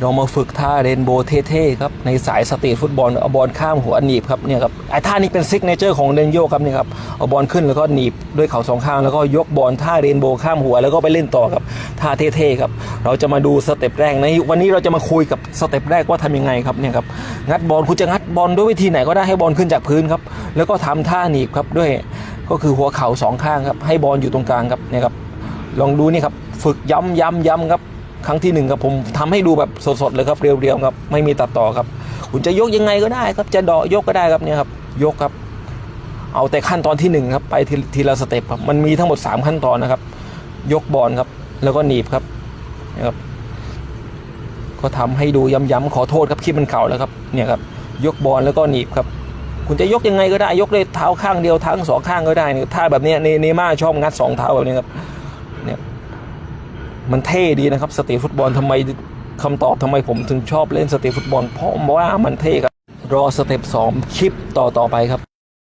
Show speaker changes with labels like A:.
A: เรามาฝึกท่าเรนโบว์เท่ๆครับในสายสตรีทฟุตบอลเอาบอลข้ามหัวหนีบครับเนี่ยครับไอ้ท่านี้เป็นซิกเนเจอร์ของเรนโยครับเนี่ยครับเอาบอลขึ้นแล้วก็หนีบด้วยเข่าสองข้างแล้วก็ยกบอลท่าเรนโบว์ข้ามหัวแล้วก็ไปเล่นต่อครับท่าเท่ๆครับเราจะมาดูสเต็ปแรกในวันนี้เราจะมาคุยกับสเต็ปแรกว่าทำยังไงครับเนี่ยครับงัดบอลคุณจะงัดบอลด้วยวิธีไหนก็ได้ให้บอลขึ้นจากพื้นครับแล้วก็ทำท่าหนีบครับด้วยก็คือหัวเข่าสองข้างครับให้บอลอยู่ตรงกลางครับเนี่ยครับลองดูนี่ครับฝึกย้ำย้ำย้ำครับ ครั้งที่หนึ่งครับผมทำให้ดูแบบสดๆเลยครับเรียวๆครับไม่มีตัดต่อครับ คุณจะยกยังไงก็ได้ครับจะเดาะยกก็ได้ครับเนี่ยครับยกครับ เอาแต่ขั้นตอนที่หนึ่งครับไปทีทีละสเต็ปครับมันมีทั้งหมด 3 ขั้นตอนนะครับ ยกบอลครับ แล้วก็หนีบครับนะครับ ก็ทำให้ดูย้ำๆขอโทษครับคลิปมันเก่าแล้วครับเนี่ยครับยกบอลแล้วก็หนีบครับ คุณจะยกยังไงก็ได้ยกด้วยเท้าข้างเดียวทั้งสองข้างก็ได้เนี่ยท่าแบบนี้เนเนม่าชอบงัดสองเท้าแบบนี้ครับเนี่ย มันเท่ดีนะครับสเตทฟุตบอลทำไมคำตอบทำไมผมถึงชอบเล่นสเตทฟุตบอล เพราะว่ามันเท่ครับ รอสเต็ปสองคลิปต่อต่อไปครับ